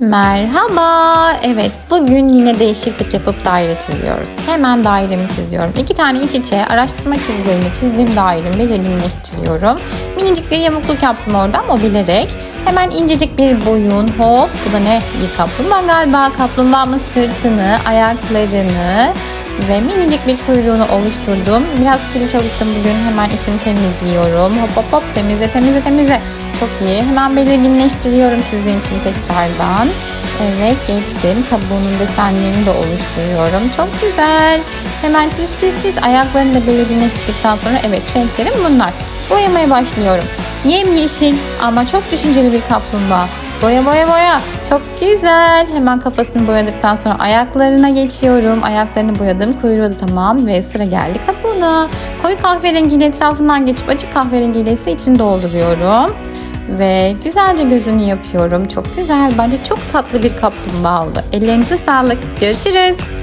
Merhaba. Evet, bugün yine değişiklik yapıp daire çiziyoruz. Hemen dairemi çiziyorum. İki tane iç içe araştırma çizgilerini çizdiğim dairemi belirginleştiriyorum. Minicik bir yamukluk yaptım orada ama bilerek. Hemen incecik bir boyun. Hop, bu da ne? Bir kaplumbağa galiba. Kaplumbağamın sırtını, ayaklarını ve minicik bir kuyruğunu oluşturdum. Biraz kirli çalıştım bugün. Hemen içini temizliyorum. Hop hop hop temizle temizle temizle. Çok iyi. Hemen belirginleştiriyorum sizin için tekrardan. Evet geçtim. Kabuğunun desenlerini de oluşturuyorum. Çok güzel. Hemen çiz çiz çiz. Ayaklarını da belirginleştirdikten sonra evet renklerim bunlar. Boyamaya başlıyorum. Yemyeşil ama çok düşünceli bir kaplumbağa. Boya boya boya. Çok güzel. Hemen kafasını boyadıktan sonra ayaklarına geçiyorum. Ayaklarını boyadım. Kuyruğu da tamam ve sıra geldi kabuğuna. Koyu kahverengiyle etrafından geçip açık kahverengiyle ise içini dolduruyorum. Ve güzelce gözünü yapıyorum. Çok güzel. Bence çok tatlı bir kaplumbağa oldu. Ellerinize sağlık. Görüşürüz.